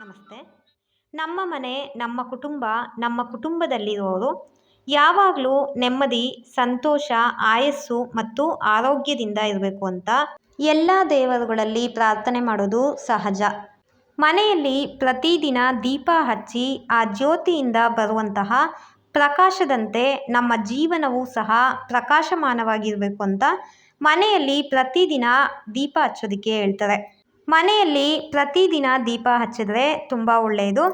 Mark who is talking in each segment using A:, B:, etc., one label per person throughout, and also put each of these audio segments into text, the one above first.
A: ನಮಸ್ತೆ. ನಮ್ಮ ಮನೆ, ನಮ್ಮ ಕುಟುಂಬ, ನಮ್ಮ ಕುಟುಂಬದಲ್ಲಿರುವವರು ಯಾವಾಗಲೂ ನೆಮ್ಮದಿ, ಸಂತೋಷ, ಆಯಸ್ಸು ಮತ್ತು ಆರೋಗ್ಯದಿಂದ ಇರಬೇಕು ಅಂತ ಎಲ್ಲ ದೇವರುಗಳಲ್ಲಿ ಪ್ರಾರ್ಥನೆ ಮಾಡೋದು ಸಹಜ. ಮನೆಯಲ್ಲಿ ಪ್ರತಿದಿನ ದೀಪ ಹಚ್ಚಿ ಆ ಜ್ಯೋತಿಯಿಂದ ಬರುವಂತಹ ಪ್ರಕಾಶದಂತೆ ನಮ್ಮ ಜೀವನವೂ ಸಹ ಪ್ರಕಾಶಮಾನವಾಗಿರಬೇಕು ಅಂತ ಮನೆಯಲ್ಲಿ ಪ್ರತಿದಿನ ದೀಪ ಹಚ್ಚೋದಕ್ಕೆ ಹೇಳ್ತಾರೆ. ಮನೆಯಲ್ಲಿ ಪ್ರತಿದಿನ ದೀಪ ಹಚ್ಚಿದರೆ ತುಂಬ ಒಳ್ಳೆಯದು.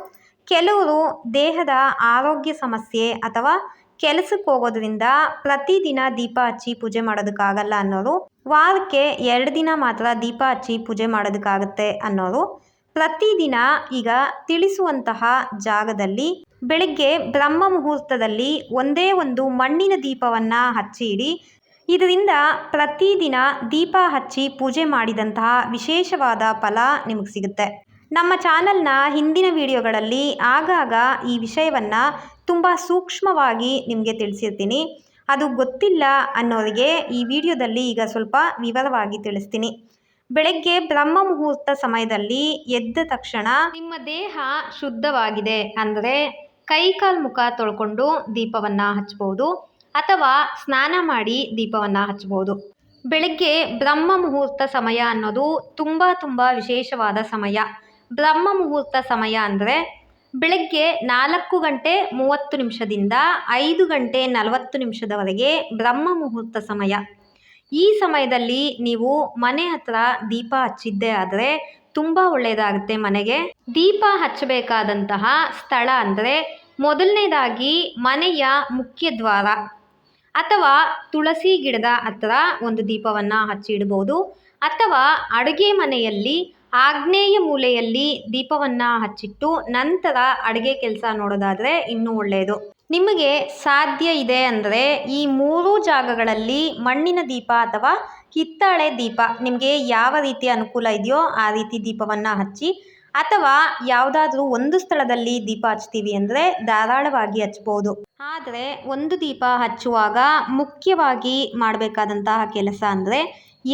A: ಕೆಲವರು ದೇಹದ ಆರೋಗ್ಯ ಸಮಸ್ಯೆ ಅಥವಾ ಕೆಲಸಕ್ಕೆ ಹೋಗೋದ್ರಿಂದ ಪ್ರತಿದಿನ ದೀಪ ಹಚ್ಚಿ ಪೂಜೆ ಮಾಡೋದಕ್ಕಾಗಲ್ಲ ಅನ್ನೋರು, ವಾರಕ್ಕೆ ಎರಡು ದಿನ ಮಾತ್ರ ದೀಪ ಹಚ್ಚಿ ಪೂಜೆ ಮಾಡೋದಕ್ಕಾಗುತ್ತೆ ಅನ್ನೋರು, ಪ್ರತಿದಿನ ಈಗ ತಿಳಿಸುವಂತಹ ಜಾಗದಲ್ಲಿ ಬೆಳಿಗ್ಗೆ ಬ್ರಹ್ಮ ಮುಹೂರ್ತದಲ್ಲಿ ಒಂದೇ ಒಂದು ಮಣ್ಣಿನ ದೀಪವನ್ನು ಹಚ್ಚಿ ಇಡಿ ಇದರಿಂದ ಪ್ರತಿದಿನ ದೀಪ ಹಚ್ಚಿ ಪೂಜೆ ಮಾಡಿದಂತಹ ವಿಶೇಷವಾದ ಫಲ ನಿಮಗೆ ಸಿಗುತ್ತೆ. ನಮ್ಮ ಚಾನಲ್ನ ಹಿಂದಿನ ವಿಡಿಯೋಗಳಲ್ಲಿ ಆಗಾಗ ಈ ವಿಷಯವನ್ನು ತುಂಬ ಸೂಕ್ಷ್ಮವಾಗಿ ನಿಮಗೆ ತಿಳಿಸಿರ್ತೀನಿ. ಅದು ಗೊತ್ತಿಲ್ಲ ಅನ್ನೋರಿಗೆ ಈ ವಿಡಿಯೋದಲ್ಲಿ ಈಗ ಸ್ವಲ್ಪ ವಿವರವಾಗಿ ತಿಳಿಸ್ತೀನಿ. ಬೆಳಗ್ಗೆ ಬ್ರಹ್ಮ ಮುಹೂರ್ತ ಸಮಯದಲ್ಲಿ ಎದ್ದ ತಕ್ಷಣ ನಿಮ್ಮ ದೇಹ ಶುದ್ಧವಾಗಿದೆ ಅಂದರೆ ಕೈ ಕಾಲು ಮುಖ ತೊಳ್ಕೊಂಡು ದೀಪವನ್ನು ಹಚ್ಬೋದು. ಅಥವಾ ಸ್ನಾನ ಮಾಡಿ ದೀಪವನ್ನು ಹಚ್ಚಬಹುದು. ಬೆಳಗ್ಗೆ ಬ್ರಹ್ಮ ಮುಹೂರ್ತ ಸಮಯ ಅನ್ನೋದು ತುಂಬ ತುಂಬ ವಿಶೇಷವಾದ ಸಮಯ. ಬ್ರಹ್ಮ ಮುಹೂರ್ತ ಸಮಯ ಅಂದರೆ ಬೆಳಗ್ಗೆ ನಾಲ್ಕು ಗಂಟೆ ಮೂವತ್ತು ನಿಮಿಷದಿಂದ ಐದು ಗಂಟೆ ನಲವತ್ತು ನಿಮಿಷದವರೆಗೆ ಬ್ರಹ್ಮ ಮುಹೂರ್ತ ಸಮಯ. ಈ ಸಮಯದಲ್ಲಿ ನೀವು ಮನೆ ಹತ್ರ ದೀಪ ಹಚ್ಚಿದ್ದೇ ಆದರೆ ತುಂಬ ಒಳ್ಳೆಯದಾಗುತ್ತೆ ಮನೆಗೆ. ದೀಪ ಹಚ್ಚಬೇಕಾದಂತಹ ಸ್ಥಳ ಅಂದರೆ ಮೊದಲನೇದಾಗಿ ಮನೆಯ ಮುಖ್ಯ ದ್ವಾರ. ಅಥವಾ ತುಳಸಿ ಗಿಡದ ಹತ್ತಿರ ಒಂದು ದೀಪವನ್ನು ಹಚ್ಚಿಡ್ಬೋದು ಅಥವಾ ಅಡುಗೆ ಮನೆಯಲ್ಲಿ ಆಗ್ನೇಯ ಮೂಲೆಯಲ್ಲಿ ದೀಪವನ್ನು ಹಚ್ಚಿಟ್ಟು ನಂತರ ಅಡುಗೆ ಕೆಲಸ ನೋಡೋದಾದರೆ ಇನ್ನೂ ಒಳ್ಳೆಯದು ನಿಮಗೆ ಸಾಧ್ಯ ಇದೆ ಅಂದರೆ ಈ ಮೂರು ಜಾಗಗಳಲ್ಲಿ ಮಣ್ಣಿನ ದೀಪ ಅಥವಾ ಕಿತ್ತಾಳೆ ದೀಪ ನಿಮಗೆ ಯಾವ ರೀತಿ ಅನುಕೂಲ ಇದೆಯೋ ಆ ರೀತಿ ದೀಪವನ್ನು ಹಚ್ಚಿ ಅಥವಾ ಯಾವುದಾದ್ರೂ ಒಂದು ಸ್ಥಳದಲ್ಲಿ ದೀಪ ಹಚ್ತೀವಿ ಅಂದರೆ ಧಾರಾಳವಾಗಿ ಹಚ್ಬೋದು ಆದರೆ ಒಂದು ದೀಪ ಹಚ್ಚುವಾಗ ಮುಖ್ಯವಾಗಿ ಮಾಡಬೇಕಾದಂತಹ ಕೆಲಸ ಅಂದರೆ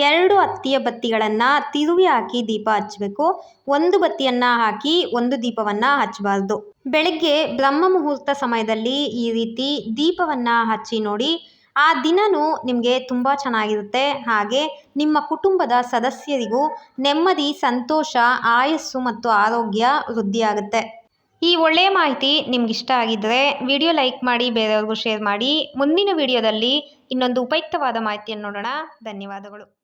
A: ಎರಡು ಹತ್ತಿಯ ಬತ್ತಿಗಳನ್ನು ತಿರುವಿ ಹಾಕಿ ದೀಪ ಹಚ್ಚಬೇಕು. ಒಂದು ಬತ್ತಿಯನ್ನು ಹಾಕಿ ಒಂದು ದೀಪವನ್ನು ಹಚ್ಚಬಾರ್ದು. ಬೆಳಗ್ಗೆ ಬ್ರಹ್ಮ ಮುಹೂರ್ತ ಸಮಯದಲ್ಲಿ ಈ ರೀತಿ ದೀಪವನ್ನು ಹಚ್ಚಿ ನೋಡಿ ಆ ದಿನವೂ ನಿಮಗೆ ತುಂಬ ಚೆನ್ನಾಗಿರುತ್ತೆ. ಹಾಗೆ ನಿಮ್ಮ ಕುಟುಂಬದ ಸದಸ್ಯರಿಗೂ ನೆಮ್ಮದಿ, ಸಂತೋಷ, ಆಯಸ್ಸು ಮತ್ತು ಆರೋಗ್ಯ ವೃದ್ಧಿಯಾಗುತ್ತೆ. ಈ ಒಳ್ಳೆಯ ಮಾಹಿತಿ ನಿಮ್ಗೆ ಇಷ್ಟ ಆಗಿದ್ದರೆ ವಿಡಿಯೋ ಲೈಕ್ ಮಾಡಿ, ಬೇರೆಯವ್ರಿಗೂ ಶೇರ್ ಮಾಡಿ. ಮುಂದಿನ ವಿಡಿಯೋದಲ್ಲಿ ಇನ್ನೊಂದು ಉಪಯುಕ್ತವಾದ ಮಾಹಿತಿಯನ್ನು ನೋಡೋಣ. ಧನ್ಯವಾದಗಳು.